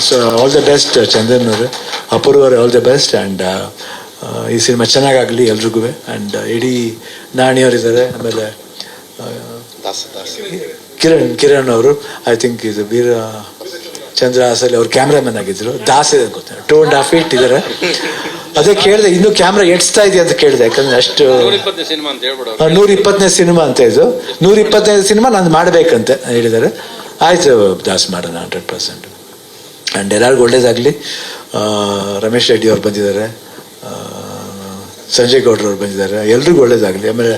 So all the best Chandan ಅವರು. ಅಪೂರ್ವ ಅವರು all the best and ಈ ಸಿನಿಮಾ ಚೆನ್ನಾಗಾಗಲಿ ಎಲ್ರಿಗೂ ಆ್ಯಂಡ್ ಇಡೀ ನಾಣಿಯವರಿದ್ದಾರೆ. ಆಮೇಲೆ ಆ, ಕಿರಣ್ ಕಿರಣ್ ಅವರು ಐ ಥಿಂಕ್ ಇದು ವೀರ ಚಂದ್ರ ಹಾಸಲ್ಲಿ ಅವ್ರು ಕ್ಯಾಮ್ರಾಮನ್ ಆಗಿದ್ರು. ದಾಸ್ ಇದೆ ಗೊತ್ತ ಟೂ ಆ್ಯಂಡ್ ಹಾಫ್ ಫೀಟ್ ಇದ್ದಾರೆ. ಅದೇ ಕೇಳಿದೆ ಇನ್ನೂ ಕ್ಯಾಮ್ರಾ ಎಡ್ಸ್ತಾ ಇದೆಯಾ ಅಂತ ಕೇಳಿದೆ ಯಾಕಂದ್ರೆ ಅಷ್ಟು ನೂರ ಇಪ್ಪತ್ತನೇ ಸಿನಿಮಾ ಅಂತ ಇದು. ನೂರ ಇಪ್ಪತ್ತನೇ ಸಿನಿಮಾ ನಾನು ಮಾಡಬೇಕಂತ ಹೇಳಿದ್ದಾರೆ. ಆಯ್ತು ದಾಸ್ ಮಾಡೋಣ ಹಂಡ್ರೆಡ್ ಪರ್ಸೆಂಟ್. ಆ್ಯಂಡ್ ಎಲ್ಲರಿಗೂ ಒಳ್ಳೇದಾಗಲಿ ರಮೇಶ್ ರೆಡ್ಡಿ ಅವ್ರು ಬಂದಿದ್ದಾರೆ ಸಂಜಯ್ ಗೌಡ್ರು ಅವ್ರು ಬಂದಿದ್ದಾರೆ ಎಲ್ರಿಗೂ ಒಳ್ಳೇದಾಗಲಿ ಆಮೇಲೆ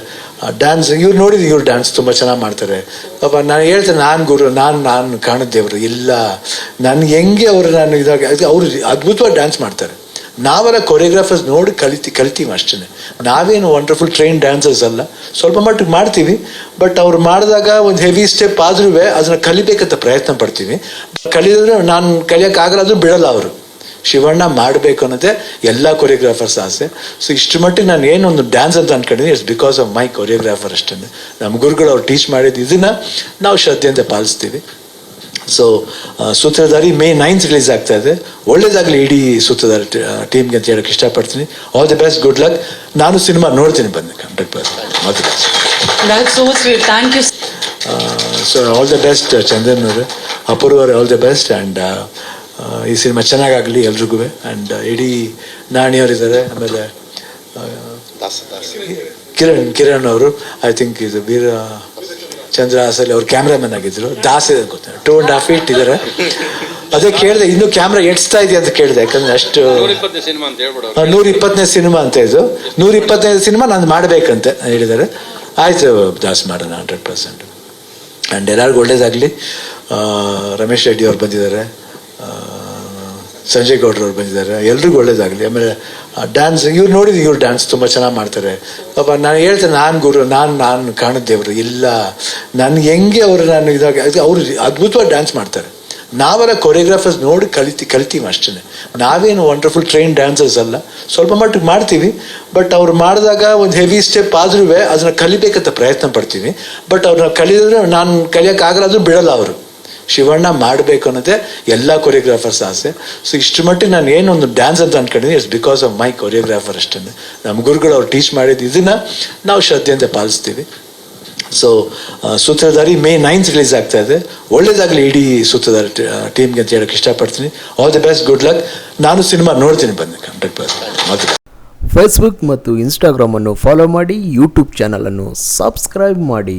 ಡ್ಯಾನ್ಸ್ ಇವ್ರು ನೋಡಿದ್ರು ಇವ್ರು ಡ್ಯಾನ್ಸ್ ತುಂಬ ಚೆನ್ನಾಗಿ ಮಾಡ್ತಾರೆ. ಪಾಪ ನಾನು ಹೇಳ್ತೇನೆ, ನಾನು ಗುರು, ನಾನು ನಾನು ಕಾಣುತ್ತೇವರು ಇಲ್ಲ. ನನಗೆ ಹೆಂಗೆ ಅವರು ನಾನು ಇದಾಗ ಅವರು ಅದ್ಭುತವಾಗಿ ಡ್ಯಾನ್ಸ್ ಮಾಡ್ತಾರೆ. ನಾವೆಲ್ಲ ಕೊರಿಯೋಗ್ರಾಫರ್ಸ್ ನೋಡಿ ಕಲಿತಿ, ಕಲಿತೀವಿ ಅಷ್ಟೇ ನಾವೇನು ವಂಡರ್ಫುಲ್ ಟ್ರೈನ್ ಡ್ಯಾನ್ಸರ್ಸ್ ಅಲ್ಲ. ಸ್ವಲ್ಪ ಮಟ್ಟಿಗೆ ಮಾಡ್ತೀವಿ ಬಟ್ ಅವ್ರು ಮಾಡಿದಾಗ ಒಂದು ಹೆವಿ ಸ್ಟೆಪ್ ಆದ್ರೂ ಅದನ್ನ ಕಲಿಬೇಕಂತ ಪ್ರಯತ್ನ ಪಡ್ತೀವಿ. ಕಲಿದ್ರೆ ನಾನು ಕಲಿಯೋಕ್ಕಾಗಲಾದ್ರೂ ಬಿಡಲ್ಲ ಅವರು. ಶಿವಣ್ಣ ಮಾಡಬೇಕು ಅನ್ನೋದೇ ಎಲ್ಲ ಕೊರಿಯೋಗ್ರಾಫರ್ಸ್ ಆಸೆ. ಸೊ ಇಷ್ಟು ಮಟ್ಟಿಗೆ ನಾನು ಏನೊಂದು ಡ್ಯಾನ್ಸ್ ಅಂತ ಅನ್ಕೊಂಡಿದ್ದೀನಿ it's because of my choreographer ಅಷ್ಟೇ ನಮ್ಮ ಗುರುಗಳು ಅವ್ರು ಟೀಚ್ ಮಾಡಿದ್ದು ಇದನ್ನು ನಾವು ಶ್ರದ್ಧೆಯಿಂದ ಪಾಲಿಸ್ತೀವಿ. So Sutradhari May ninth release ಆಗ್ತಾ ಇದೆ ಒಳ್ಳೇದಾಗಲಿ ಇಡೀ ಸೂತ್ರಧಾರಿ ಟೀಮ್ಗೆ ಅಂತ ಹೇಳಕ್ಕೆ ಇಷ್ಟಪಡ್ತೀನಿ. All the best good luck ನಾನು ಸಿನಿಮಾ ನೋಡ್ತೀನಿ ಬಂದು hundred percent. So all the best Chandan ಅವರು. ಅಪೂರ್ವ ಅವ್ರೆ ಆಲ್ ದ ಬೆಸ್ಟ್ ಆ್ಯಂಡ್ ಈ ಸಿನಿಮಾ ಚೆನ್ನಾಗಾಗಲಿ ಎಲ್ರಿಗೂ. ಆ್ಯಂಡ್ ಇಡೀ ನಾಣಿಯವರಿದ್ದಾರೆ ಆಮೇಲೆ ಕಿರಣ್ ಕಿರಣ್ ಅವರು. ಐ ಥಿಂಕ್ ಇದು ವೀರ ಚಂದ್ರ ಹಾಸಲ್ಲಿ ಅವ್ರು ಕ್ಯಾಮ್ರಾಮನ್ ಆಗಿದ್ರು. ದಾಸ್ ಇದೆ ಗೊತ್ತ ಟೂ ಅಂಡ್ ಹಾಫ್ ಫೀಟ್ ಇದ್ದಾರೆ ಅದೇ ಕೇಳಿದೆ ಇನ್ನು ಕ್ಯಾಮ್ರಾ ಎಡ್ಸ್ತಾ ಇದೆಯಾ ಅಂತ ಕೇಳಿದೆ ಯಾಕಂದ್ರೆ ಅಷ್ಟು ನೂರ ಇಪ್ಪತ್ತನೇ ಸಿನಿಮಾ ಅಂತ ಇದು. ನೂರ ಇಪ್ಪತ್ತನೇ ಸಿನಿಮಾ ನಾನು ಮಾಡಬೇಕಂತ ಹೇಳಿದ್ದಾರೆ. ಆಯ್ತು ದಾಸ್ ಮಾಡೋಣ ಹಂಡ್ರೆಡ್ ಪರ್ಸೆಂಟ್ ಆ್ಯಂಡ್ ಎಲ್ಲರಿಗೂ ಒಳ್ಳೇದಾಗಲಿ. ರಮೇಶ್ ರೆಡ್ಡಿ ಅವ್ರು ಬಂದಿದ್ದಾರೆ. ಸಂಜಯ್ ಗೌಡ್ರವ್ರು ಬಂದಿದ್ದಾರೆ. ಎಲ್ರಿಗೂ ಒಳ್ಳೇದಾಗಲಿ. ಆಮೇಲೆ ಡ್ಯಾನ್ಸ್ ಇವ್ರು ನೋಡಿದ್ರು ಇವ್ರು ಡ್ಯಾನ್ಸ್ ತುಂಬ ಚೆನ್ನಾಗಿ ಮಾಡ್ತಾರೆ. ಪಾಪ ನಾನು ಹೇಳ್ತೇನೆ ನಾನು ಗುರು, ನಾನು ನಾನು ಕಾಣದ ದೇವರು. ಇಲ್ಲ ನನಗೆ ಹೆಂಗೆ ಅವರು ನಾನು ಇದಾಗ ಅವರು ಅದ್ಭುತವಾಗಿ ಡ್ಯಾನ್ಸ್ ಮಾಡ್ತಾರೆ. ನಾವೆಲ್ಲ ಕೊರಿಯೋಗ್ರಾಫರ್ಸ್ ನೋಡಿ ಕಲಿತಿ, ಕಲಿತೀವಿ ಅಷ್ಟೇ ನಾವೇನು ವಂಡರ್ಫುಲ್ ಟ್ರೈನ್ ಡ್ಯಾನ್ಸರ್ಸ್ ಅಲ್ಲ. ಸ್ವಲ್ಪ ಮಟ್ಟಿಗೆ ಮಾಡ್ತೀವಿ. ಬಟ್ ಅವ್ರು ಮಾಡಿದಾಗ ಒಂದು ಹೆವಿ ಸ್ಟೆಪ್ ಆದ್ರೂ ಅದನ್ನ ಕಲಿಬೇಕಂತ ಪ್ರಯತ್ನ ಪಡ್ತೀವಿ. ಬಟ್ ಅವ್ರನ್ನ ಕಲಿದ್ರೆ ನಾನು ಕಲಿಯೋಕ್ಕಾಗಲ್ಲ ಅದು ಬಿಡಲ್ಲ ಅವರು. ಶಿವಣ್ಣ ಮಾಡಬೇಕು ಅನ್ನೋದೇ ಎಲ್ಲ ಕೊರಿಯೋಗ್ರಾಫರ್ಸ್ ಆಸೆ. ಸೊ ಇಷ್ಟು ಮಟ್ಟಿಗೆ ನಾನು ಏನೊಂದು ಡ್ಯಾನ್ಸ್ ಅಂತ ಅನ್ಕೊಂಡಿದ್ದೀನಿ it's because of my choreographer ಅಷ್ಟೇ. ನಮ್ಮ ಗುರುಗಳು ಅವ್ರು ಟೀಚ್ ಮಾಡಿದ ಇದನ್ನು ನಾವು ಶ್ರದ್ಧೆಯಿಂದ ಪಾಲಿಸ್ತೀವಿ. So Sutradhari May ninth release ಆಗ್ತಾ ಇದೆ. ಒಳ್ಳೇದಾಗಲಿ ಇಡೀ ಸೂತ್ರಧಾರಿ ಟೀಮ್ಗೆ ಅಂತ ಹೇಳಕ್ಕೆ ಇಷ್ಟಪಡ್ತೀನಿ. All the best good luck ನಾನು ಸಿನಿಮಾ ನೋಡ್ತೀನಿ ಬನ್ನಿ ಹಂಡ್ರೆಡ್ ಪರ್ಸೆಂಟ್ ಫೇಸ್ಬುಕ್ ಮತ್ತು ಇನ್ಸ್ಟಾಗ್ರಾಮನ್ನು ಫಾಲೋ ಮಾಡಿ ಯೂಟ್ಯೂಬ್ ಚಾನಲನ್ನು ಸಬ್ಸ್ಕ್ರೈಬ್ ಮಾಡಿ.